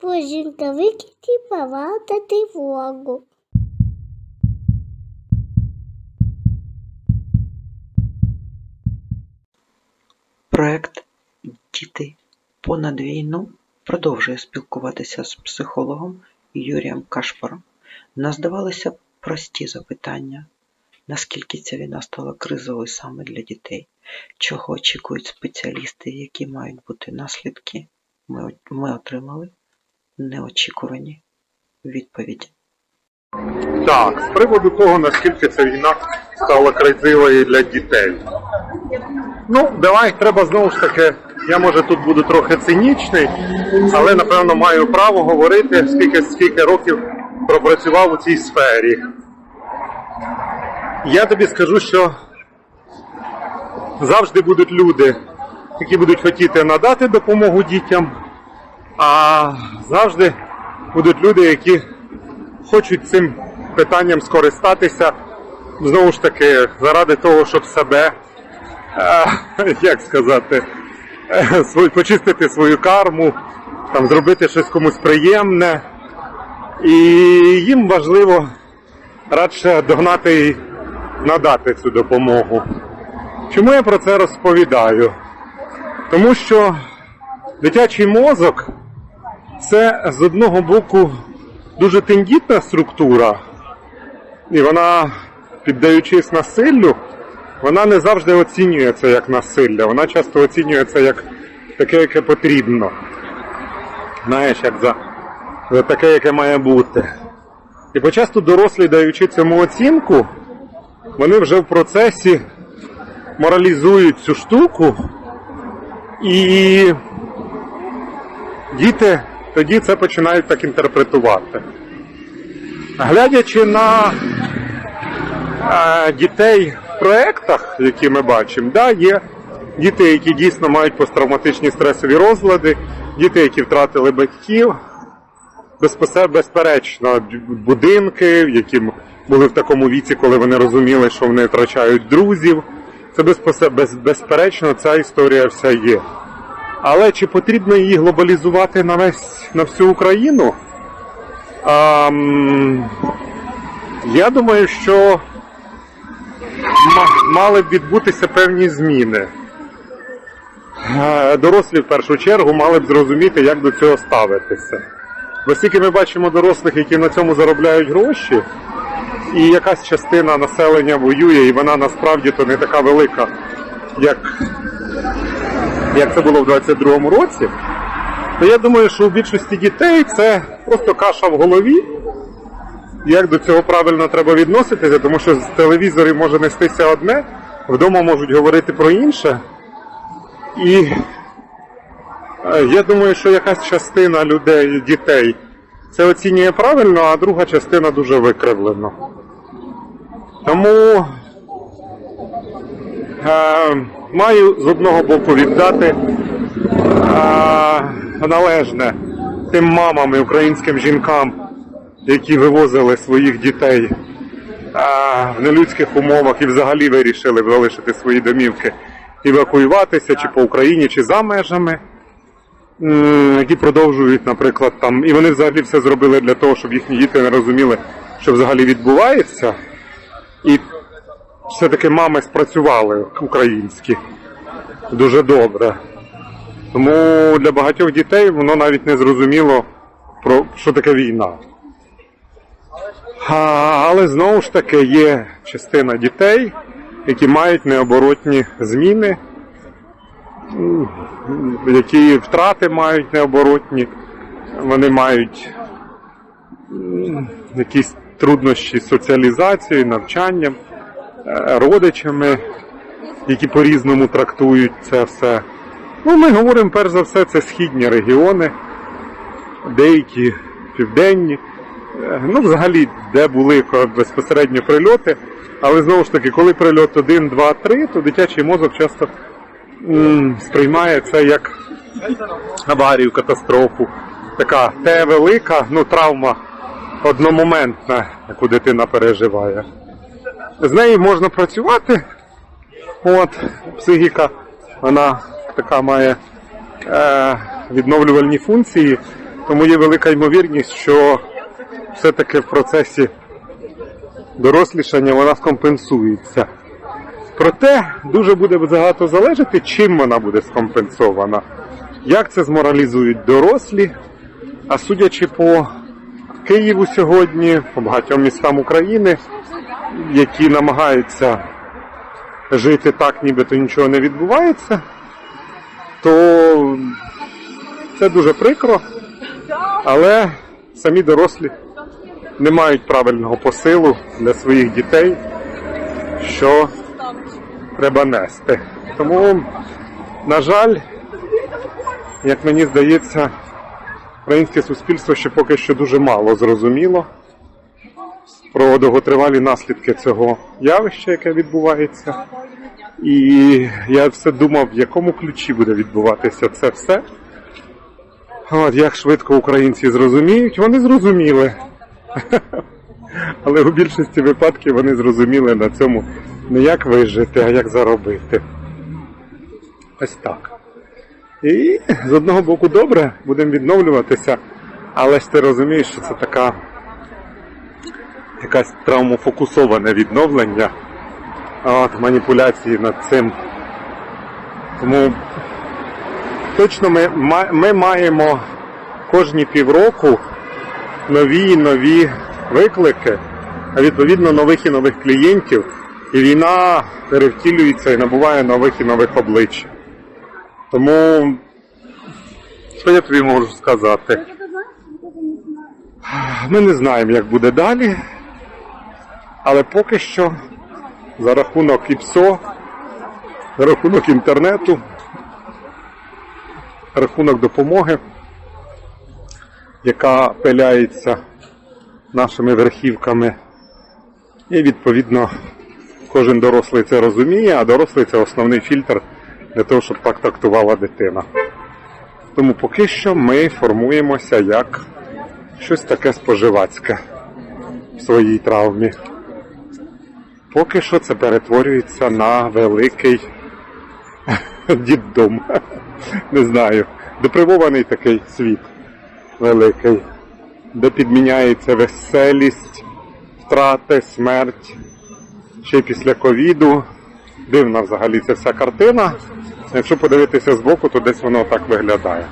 Боженька, викиньте права та тривогу. Проект Діти понад війну продовжує спілкуватися з психологом Юрієм Кашпаром. Нас здавалися прості запитання. Наскільки ця війна стала кризовою саме для дітей? Чого очікують спеціалісти, які мають бути наслідки? Ми, ми отримали неочікувані відповіді. Так, з приводу того, наскільки ця війна стала кризивою для дітей. Ну, давай, треба знову ж таки, я може тут буду трохи цинічний, але напевно маю право говорити, скільки, скільки років пропрацював у цій сфері. Я тобі скажу, що завжди будуть люди, які будуть хотіти надати допомогу дітям, а завжди будуть люди, які хочуть цим питанням скористатися, знову ж таки, заради того, щоб себе, е, як сказати, е, почистити свою карму, там, зробити щось комусь приємне. І їм важливо радше догнати і надати цю допомогу. Чому я про це розповідаю? Тому що дитячий мозок це з одного боку дуже тендітна структура, і вона, піддаючись насиллю, вона не завжди оцінюється як насилля, вона часто оцінюється як таке, яке потрібно. Знаєш, як за, за таке, яке має бути. І почасту дорослі, даючи цьому оцінку, вони вже в процесі моралізують цю штуку, і діти тоді це починають так інтерпретувати. Глядячи на е, дітей в проєктах, які ми бачимо, да, є діти, які дійсно мають посттравматичні стресові розлади, діти, які втратили батьків, безперечно, будинки, які були в такому віці, коли вони розуміли, що вони втрачають друзів. Це безперечно, ця історія вся є. Але чи потрібно її глобалізувати на весь на всю Україну? А, я думаю, що мали б відбутися певні зміни. Е, Дорослі в першу чергу мали б зрозуміти, як до цього ставитися. Оскільки ми бачимо дорослих, які на цьому заробляють гроші, і якась частина населення воює, і вона насправді то не така велика, як як це було в 22-му році, то я думаю, що у більшості дітей це просто каша в голові. Як до цього правильно треба відноситися, тому що з телевізорів може нестися одне, вдома можуть говорити про інше. І е, я думаю, що якась частина людей, дітей це оцінює правильно, а друга частина дуже викривлено. Тому маю з одного боку віддати е, належне тим мамам і українським жінкам, які вивозили своїх дітей е, в нелюдських умовах і взагалі вирішили залишити свої домівки, евакуюватися чи по Україні, чи за межами. Які продовжують, наприклад, там, і вони взагалі все зробили для того, щоб їхні діти не розуміли, що взагалі відбувається. І все-таки мами спрацювали українські дуже добре. Тому для багатьох дітей воно навіть не зрозуміло, про що таке війна. А, але знову ж таки є частина дітей, які мають необоротні зміни, які втрати мають необоротні, вони мають якісь труднощі з соціалізацією, навчанням, родичами, які по-різному трактують це все. Ну, ми говоримо перш за все, це східні регіони, деякі південні. Е, Ну, взагалі, де були е, безпосередньо прильоти. Але знову ж таки, коли прильот 1, 2, 3, то дитячий мозок часто м, сприймає це як аварію, катастрофу. Така те велика, ну, травма одномоментна, яку дитина переживає. З нею можна працювати. От, психіка, вона така має е, відновлювальні функції, Тому є велика ймовірність, що все-таки в процесі дорослішання вона скомпенсується. Проте дуже буде багато залежати, чим вона буде скомпенсована, як це зморалізують дорослі. А судячи по Києву сьогодні, по багатьом містам України, які намагаються жити так, нібито нічого не відбувається, то це дуже прикро, але самі дорослі не мають правильного посилу для своїх дітей, що треба нести. Тому, на жаль, як мені здається, українське суспільство ще поки що дуже мало зрозуміло про довготривалі наслідки цього явища, яке відбувається. І я все думав, в якому ключі буде відбуватися це все. От як швидко українці зрозуміють, вони зрозуміли. Але у більшості випадків вони зрозуміли на цьому не як вижити, а як заробити. Ось так. І з одного боку добре, будемо відновлюватися, але ж ти розумієш, що це така якась травмофокусоване відновлення, от, маніпуляції над цим. Тому точно ми, ми маємо кожні півроку нові і нові виклики, а відповідно нових і нових клієнтів, і війна перевтілюється і набуває нових і нових облич. Тому, що я тобі можу сказати? Ми не знаємо, як буде далі, але поки що за рахунок ІПСО, за рахунок інтернету, рахунок допомоги, яка пиляється нашими верхівками, і відповідно кожен дорослий це розуміє, а дорослий це основний фільтр для того, щоб так трактувала дитина. Тому поки що ми формуємося як щось таке споживацьке в своїй травмі. Поки що це перетворюється на великий діддом. Не знаю. Депривований такий світ великий, де підміняється веселість, втрати, смерть. Ще після ковіду. Дивна взагалі ця вся картина. Якщо подивитися збоку, то десь воно так виглядає.